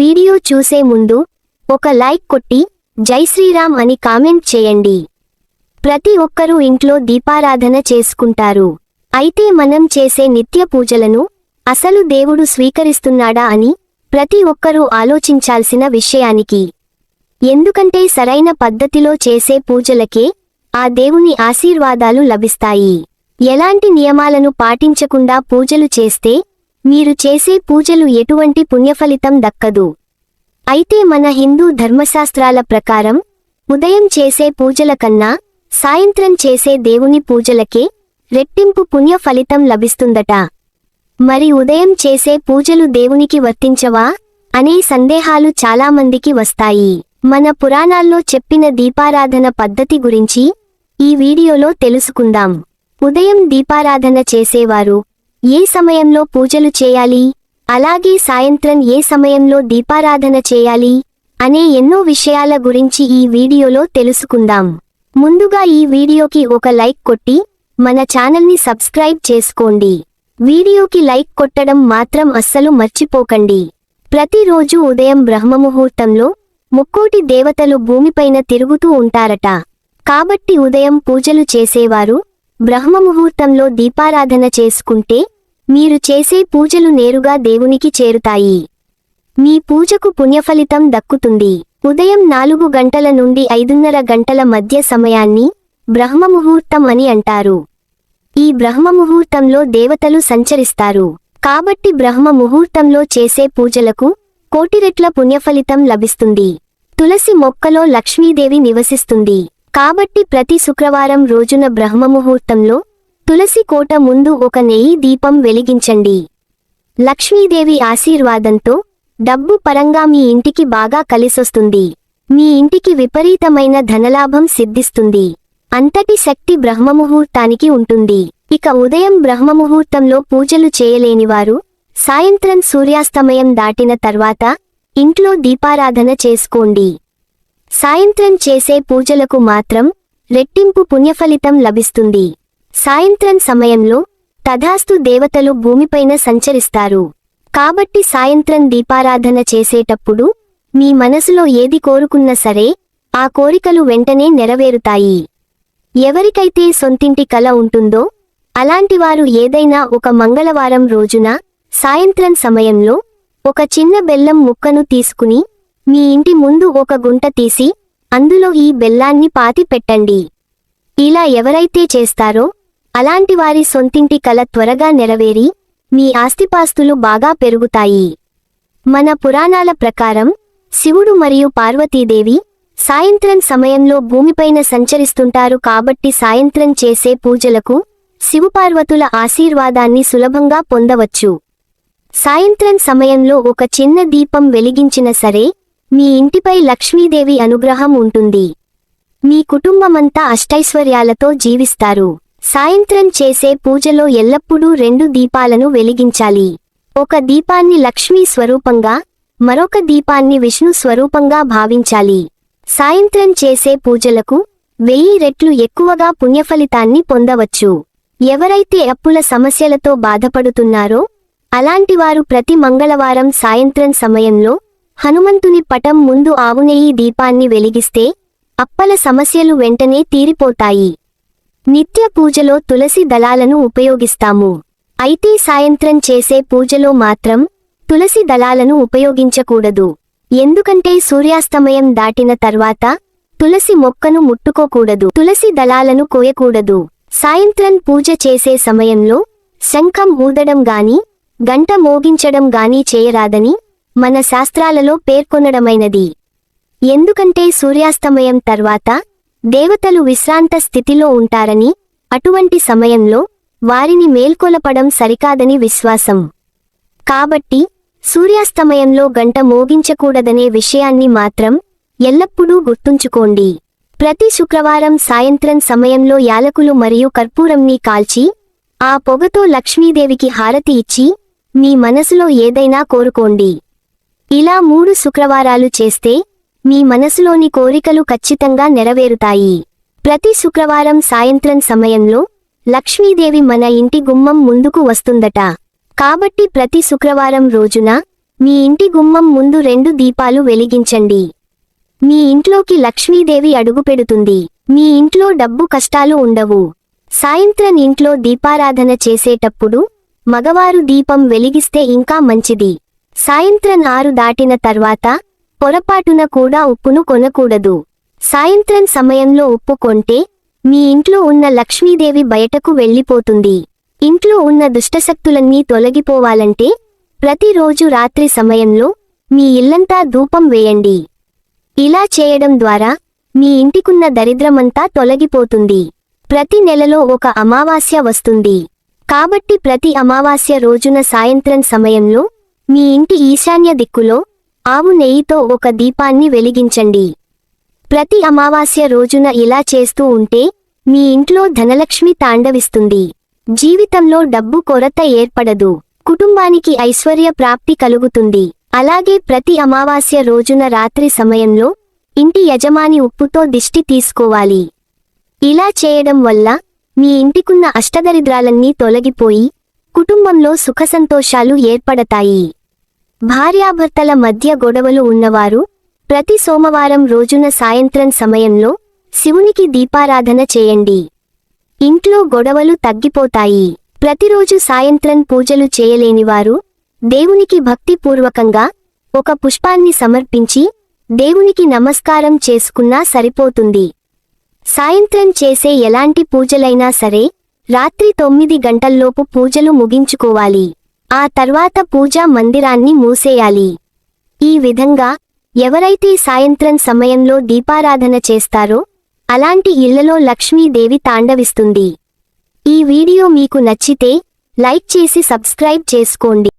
Video చూసే ముందు ఒక లైక్ కొట్టి జై శ్రీరామ్ అని కామెంట్ చేయండి. ప్రతి ఒక్కరూ ఇంట్లో దీపారాధన చేసుకుంటారు. అయితే మనం చేసే నిత్య పూజలను అసలు దేవుడు స్వీకరిస్తున్నాడా అని ప్రతి ఒక్కరూ ఆలోచించాల్సిన విషయానికి. ఎందుకంటే సరైన పద్ధతిలో చేసే పూజలకే ఆ దేవుని ఆశీర్వాదాలు లభిస్తాయి. ఎలాంటి నియమాలను పాటించకుండా పూజలు చేస్తే మీరు చేసే పూజలు ఎటువంటి పుణ్యఫలితం దక్కదు. అయితే మన హిందూ ధర్మశాస్త్రాల ప్రకారం ఉదయం చేసే పూజల కన్నా సాయంత్రం చేసే దేవుని పూజలకే రెట్టింపు పుణ్య ఫలితం లభిస్తుందట. మరి ఉదయం చేసే పూజలు దేవునికి వర్తించవా? అనే సందేహాలు చాలామందికి వస్తాయి. మన పురాణాల్లో చెప్పిన దీపారాధన పద్ధతి గురించి ఈ వీడియోలో తెలుసుకుందాం. ఉదయం దీపారాధన చేసేవారు ఏ సమయంలో పూజలు చేయాలి? అలాగే సాయంత్రం ఏ సమయంలో దీపారాధన చేయాలి? అనే ఎన్నో విషయాల గురించి ఈ వీడియోలో తెలుసుకుందాం. ముందుగా ఈ వీడియోకి ఒక లైక్ కొట్టి మన ఛానల్ని సబ్స్క్రైబ్ చేసుకోండి. వీడియోకి లైక్ కొట్టడం మాత్రం అస్సలు మర్చిపోకండి. ప్రతిరోజు ఉదయం బ్రహ్మముహూర్తంలో ముక్కోటి దేవతలు భూమిపైన తిరుగుతూ ఉంటారట. కాబట్టి ఉదయం పూజలు చేసేవారు బ్రహ్మముహూర్తంలో దీపారాధన చేసుకుంటే మీరు చేసే పూజలు నేరుగా దేవునికి చేరుతాయి. మీ పూజకు పుణ్యఫలితం దక్కుతుంది. ఉదయం నాలుగు గంటల నుండి ఐదున్నర గంటల మధ్య సమయాన్ని బ్రహ్మముహూర్తం అని అంటారు. ఈ బ్రహ్మముహూర్తంలో దేవతలు సంచరిస్తారు. కాబట్టి బ్రహ్మ ముహూర్తంలో చేసే పూజలకు కోటిరెట్ల పుణ్యఫలితం లభిస్తుంది. తులసి మొక్కలో లక్ష్మీదేవి నివసిస్తుంది. కాబట్టి ప్రతి శుక్రవారం రోజున బ్రహ్మముహూర్తంలో తులసి కోట ముందు ఒక నెయ్యి దీపం వెలిగించండి. లక్ష్మీదేవి ఆశీర్వాదంతో డబ్బు పరంగా మీ ఇంటికి బాగా కలిసొస్తుంది. మీ ఇంటికి విపరీతమైన ధనలాభం సిద్ధిస్తుంది. అంతటి శక్తి బ్రహ్మముహూర్తానికి ఉంటుంది. ఇక ఉదయం బ్రహ్మముహూర్తంలో పూజలు చేయలేనివారు సాయంత్రం సూర్యాస్తమయం దాటిన తర్వాత ఇంట్లో దీపారాధన చేసుకోండి. సాయంత్రం చేసే పూజలకు మాత్రం రెట్టింపు పుణ్యఫలితం లభిస్తుంది. సాయంత్రం సమయంలో తథాస్తు దేవతలు భూమిపైన సంచరిస్తారు. కాబట్టి సాయంత్రం దీపారాధన చేసేటప్పుడు మీ మనసులో ఏది కోరుకున్నా సరే ఆ కోరికలు వెంటనే నెరవేరుతాయి. ఎవరికైతే సొంతింటి కల ఉంటుందో అలాంటివారు ఏదైనా ఒక మంగళవారం రోజున సాయంత్రం సమయంలో ఒక చిన్న బెల్లం ముక్కను తీసుకుని మీ ఇంటి ముందు ఒక గుంట తీసి అందులో ఈ బెల్లాన్ని పాతి పెట్టండి. ఇలా ఎవరైతే చేస్తారో అలాంటి వారి సొంతింటి కల త్వరగా నెరవేరి మీ ఆస్తిపాస్తులు బాగా పెరుగుతాయి. మన పురాణాల ప్రకారం శివుడు మరియు పార్వతీదేవి సాయంత్రం సమయంలో భూమిపైన సంచరిస్తుంటారు కాబట్టి సాయంత్రం చేసే పూజలకు శివుపార్వతుల ఆశీర్వాదాన్ని సులభంగా పొందవచ్చు. సాయంత్రం సమయంలో ఒక చిన్న దీపం వెలిగించిన సరే మీ ఇంటిపై లక్ష్మీదేవి అనుగ్రహం ఉంటుంది. మీ కుటుంబమంతా అష్టైశ్వర్యాలతో జీవిస్తారు. సాయంత్రం చేసే పూజలో ఎల్లప్పుడూ రెండు దీపాలను వెలిగించాలి. ఒక దీపాన్ని లక్ష్మీ స్వరూపంగా మరొక దీపాన్ని విష్ణు స్వరూపంగా భావించాలి. సాయంత్రం చేసే పూజలకు వెయ్యి రెట్లు ఎక్కువగా పుణ్యఫలితాన్ని పొందవచ్చు. ఎవరైతే అప్పుల సమస్యలతో బాధపడుతున్నారో అలాంటివారు ప్రతి మంగళవారం సాయంత్రం సమయంలో హనుమంతుని పటం ముందు ఆవునెయ్యి దీపాన్ని వెలిగిస్తే అప్పల సమస్యలు వెంటనే తీరిపోతాయి. నిత్య పూజలో తులసి దళాలను ఉపయోగిస్తాము. అయితే సాయంత్రం చేసే పూజలో మాత్రం తులసి దళాలను ఉపయోగించకూడదు. ఎందుకంటే సూర్యాస్తమయం దాటిన తర్వాత తులసి మొక్కను ముట్టుకోకూడదు. తులసి దళాలను కోయకూడదు. సాయంత్రం పూజ చేసే సమయంలో శంఖం ఊదడం గాని గంట మోగించడం గాని చేయరాదని మన శాస్త్రాలలో పేర్కొనడమైనది. ఎందుకంటే సూర్యాస్తమయం తర్వాత దేవతలు విశ్రాంత స్థితిలో ఉంటారని అటువంటి సమయంలో వారిని మేల్కొలపడం సరికాదని విశ్వాసం. కాబట్టి సూర్యాస్తమయంలో గంట మోగించకూడదనే విషయాన్ని మాత్రం ఎల్లప్పుడూ గుర్తుంచుకోండి. ప్రతి శుక్రవారం సాయంత్రం సమయంలో యాలకులు మరియు కర్పూరంని కాల్చి ఆ పొగతో లక్ష్మీదేవికి హారతి ఇచ్చి మీ మనసులో ఏదైనా కోరుకోండి. ఇలా మూడు శుక్రవారాలు చేస్తే మీ మనసులోని కోరికలు ఖచ్చితంగా నెరవేరుతాయి. ప్రతి శుక్రవారం సాయంత్రం సమయంలో లక్ష్మీదేవి మన ఇంటి గుమ్మం ముందుకు వస్తుందట. కాబట్టి ప్రతి శుక్రవారం రోజున మీ ఇంటి గుమ్మం ముందు రెండు దీపాలు వెలిగించండి. మీ ఇంట్లోకి లక్ష్మీదేవి అడుగుపెడుతుంది మీ ఇంట్లో డబ్బు కష్టాలు ఉండవు. సాయంత్రం ఇంట్లో దీపారాధన చేసేటప్పుడు మగవారు దీపం వెలిగిస్తే ఇంకా మంచిది. సాయంత్రం ఆరు దాటిన తర్వాత పొరపాటున కూడా ఉప్పును కొనకూడదు. సాయంత్రం సమయంలో ఉప్పు కొంటే మీ ఇంట్లో ఉన్న లక్ష్మీదేవి బయటకు వెళ్ళిపోతుంది. ఇంట్లో ఉన్న దుష్టశక్తులన్నీ తొలగిపోవాలంటే ప్రతిరోజు రాత్రి సమయంలో మీ ఇల్లంతా ధూపం వేయండి. ఇలా చేయడం ద్వారా మీ ఇంటికున్న దరిద్రమంతా తొలగిపోతుంది. ప్రతి నెలలో ఒక అమావాస్య వస్తుంది. కాబట్టి ప్రతి అమావాస్య రోజున సాయంత్రం సమయంలో మీ ఇంటి ఈశాన్య దిక్కులో ఆవు నెయ్యితో ఒక దీపాన్ని వెలిగించండి. ప్రతి అమావాస్య రోజున ఇలా చేస్తూ ఉంటే మీ ఇంట్లో ధనలక్ష్మి తాండవిస్తుంది. జీవితంలో డబ్బు కొరత ఏర్పడదు. కుటుంబానికి ఐశ్వర్య ప్రాప్తి కలుగుతుంది. అలాగే ప్రతి అమావాస్య రోజున రాత్రి సమయంలో ఇంటి యజమాని ఉప్పుతో దిష్టి తీసుకోవాలి. ఇలా చేయడం వల్ల మీ ఇంటికున్న అష్టదరిద్రాలన్నీ తొలగిపోయి కుటుంబంలో సుఖసంతోషాలు ఏర్పడతాయి. భార్యాభర్తల మధ్య గొడవలు ఉన్నవారు ప్రతి సోమవారం రోజున సాయంత్రం సమయంలో శివునికి దీపారాధన చేయండి. ఇంట్లో గొడవలు తగ్గిపోతాయి. ప్రతిరోజు సాయంత్రం పూజలు చేయలేనివారు దేవునికి భక్తిపూర్వకంగా ఒక పుష్పాన్ని సమర్పించి దేవునికి నమస్కారం చేసుకున్నా సరిపోతుంది. సాయంత్రం చేసే ఎలాంటి పూజలైనా సరే రాత్రి తొమ్మిది గంటల్లోపు పూజలు ముగించుకోవాలి. ఆ తర్వాత పూజా మందిరాన్ని మూసేయాలి. ఈ విధంగా ఎవరైతే సాయంత్రం సమయంలో దీపారాధన చేస్తారో అలాంటి ఇళ్ళలో లక్ష్మీదేవి తాండవిస్తుంది. ఈ వీడియో మీకు నచ్చితే లైక్ చేసి సబ్స్క్రైబ్ చేసుకోండి.